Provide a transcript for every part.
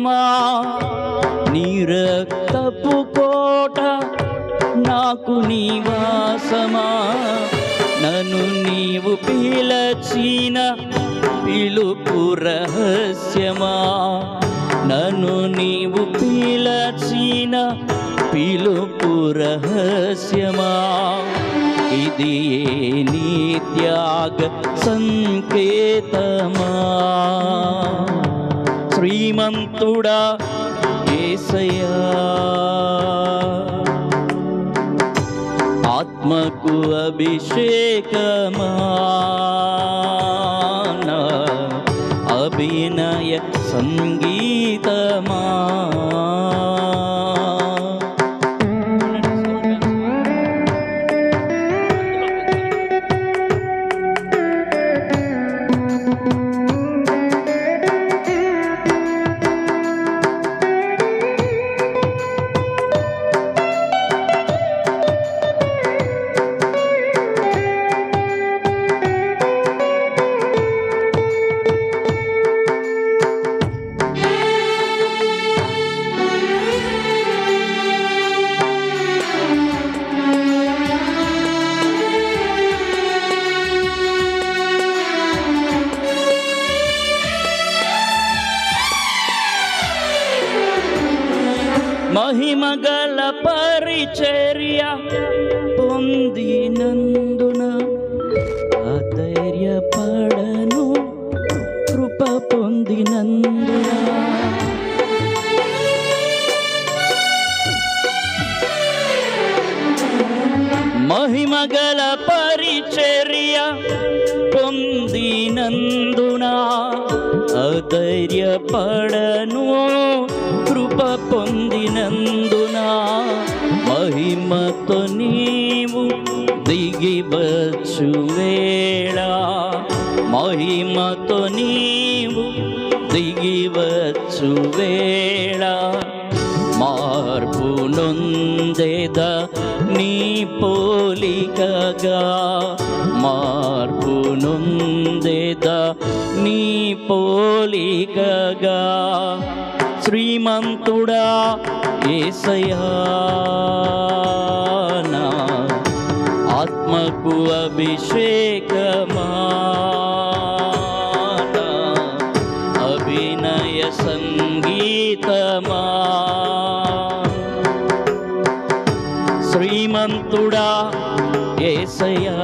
పీఠమా నీరక్తపు కోట నాకు నివాసమా నన్ను నీవు పిలచిన పిలుపు రహస్యమా? నన్ను నీవు పిలచిన పిలుపు రహస్యమా? ఇది ఏ నీ త్యాగ సంకేతమా? శ్రీమంతుడా ఏసయ్యా. ఆత్మకు అభిషేకమా అభినయ సంగీ మహిమగల పరిచర్య పొందినందున ఆధైర్యపడను కృప పొందినందున. మహిమగల పరిచర్య పొందినందున అధైర్యపడను కృప పొందినందున మహిమతో నీవు దిగివచ్చు వేళ. మహిమతో నీవు దిగివచ్చు వేళ. మార్పు నొందేద నీ పోలికగా. మార్పు నొందేద నీ పోలికగా. శ్రీమంతుడా ఏసయా నా ఆత్మకు అభిషేకమా అభినయ సంగీతమా శ్రీమంతుడా ఏసయా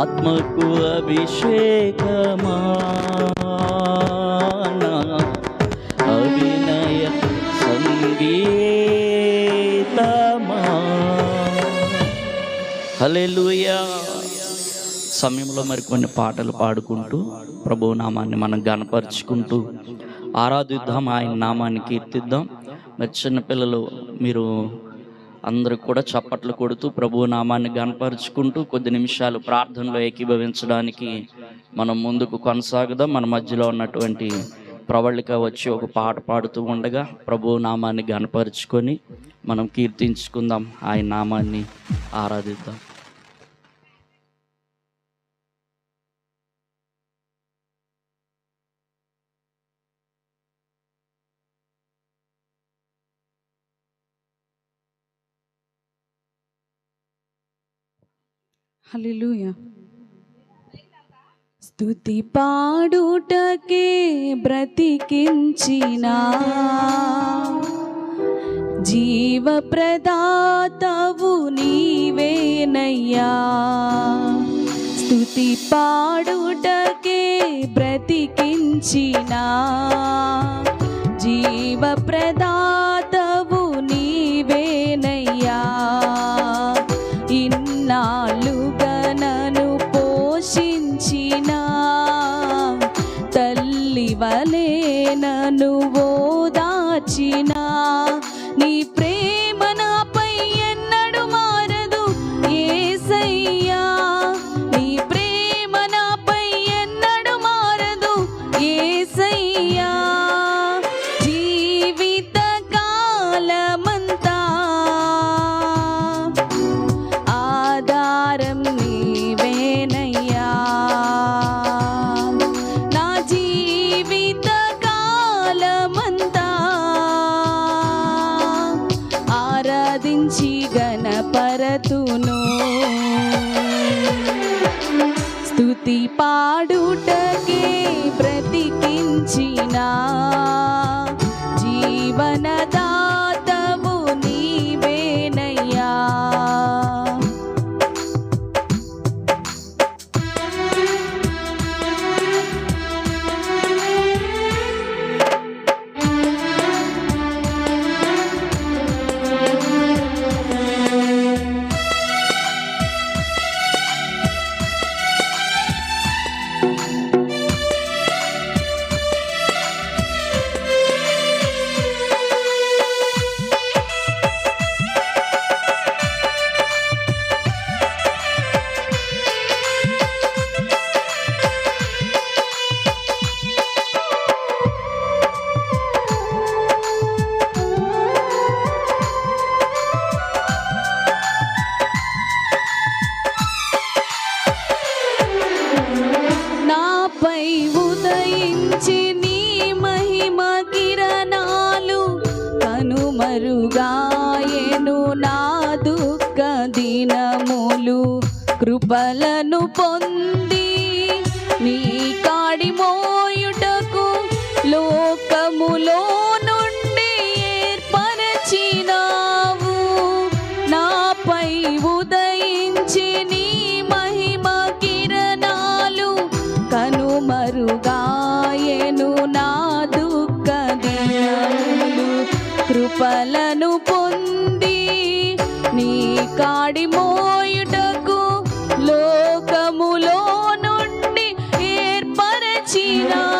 ఆత్మకు అభిషేకమా హలెలుయా సమయంలో మరి కొన్ని పాటలు పాడుకుంటూ ప్రభు నామాన్ని మనం గనపరుచుకుంటూ ఆరాధిద్దాం ఆయన నామాన్ని కీర్తిద్దాం. మరి చిన్నపిల్లలు మీరు అందరూ కూడా చప్పట్లు కొడుతూ ప్రభు నామాన్ని గనపరుచుకుంటూ కొద్ది నిమిషాలు ప్రార్థనలో ఏకీభవించడానికి మనం ముందుకు కొనసాగుదాం. మన మధ్యలో ఉన్నటువంటి ప్రవళిక వచ్చి ఒక పాట పాడుతూ ఉండగా ప్రభు నామాన్ని గనపరుచుకొని మనం కీర్తించుకుందాం. ఆయన నామాన్ని ఆరాధిద్దాం. హల్లెలూయా. స్తుతి పాడుటకే బ్రతికించిన. జీవ ప్రదాతవు నీవేనయ్యా. స్తుతి పాడుటకే బ్రతికించినా. కృపలను పొంది నీ కాడి మోయుటకు లో know.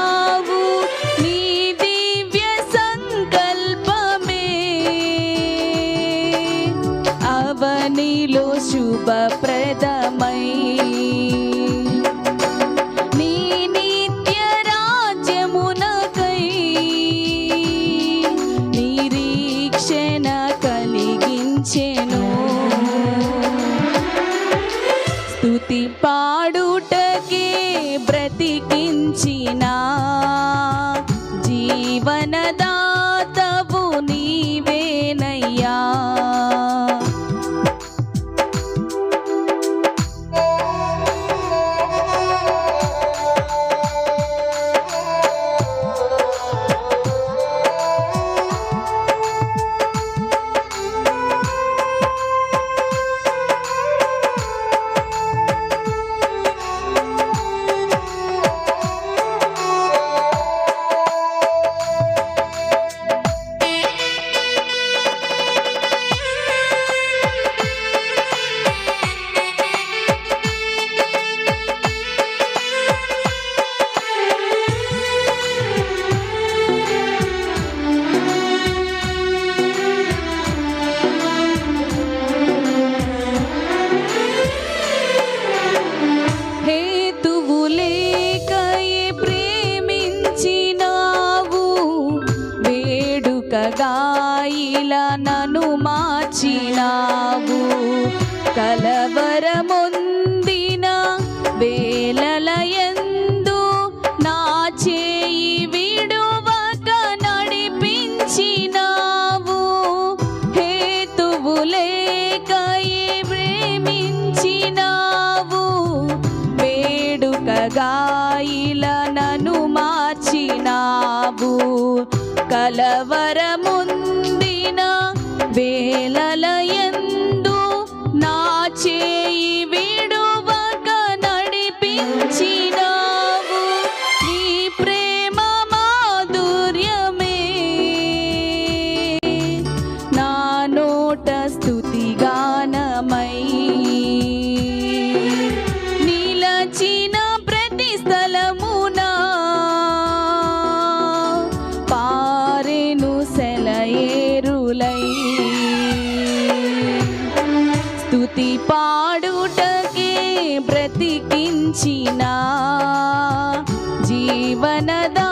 ఇలా నను మార్చినావు. కలవరముందిన వేలలయ కోటకే బ్రతికించిన జీవనదా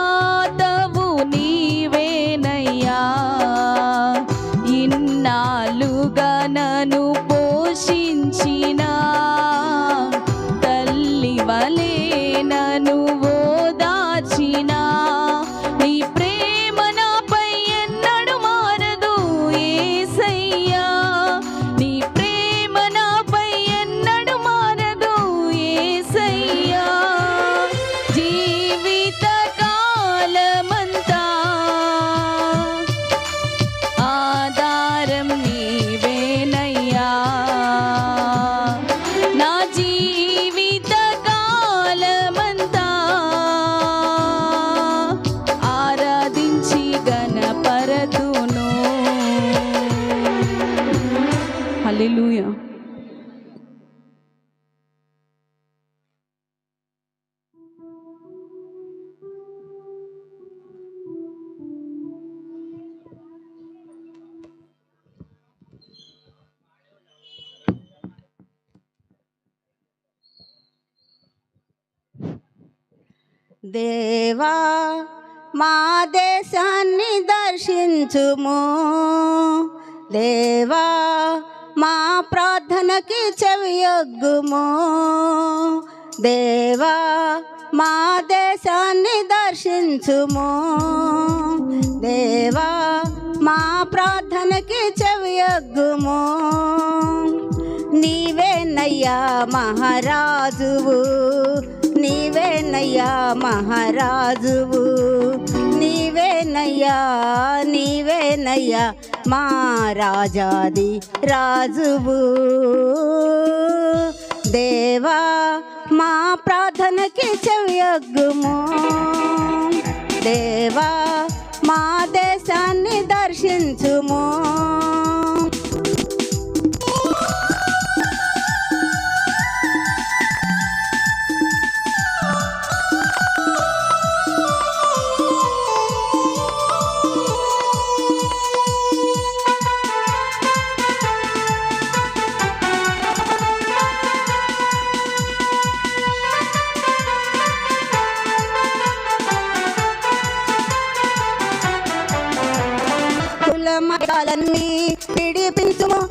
దేవా మా దేశాన్ని దర్శించుము. దేవా మా ప్రార్థనకి చెవియొగ్గుము దేవా మా దేశాన్ని దర్శించుము. దేవా మా ప్రార్థనకి చెవియొగ్గుము నీవేనయ్యా మహారాజువు నీవేనయ్యా మహారాజువు. నీవేనయ్యా నీవేనయ్యా మా రాజాది రాజువు. దేవా మా ప్రార్థనకి చెవియగ్గుము దేవా మా దేశాన్ని దర్శించుము.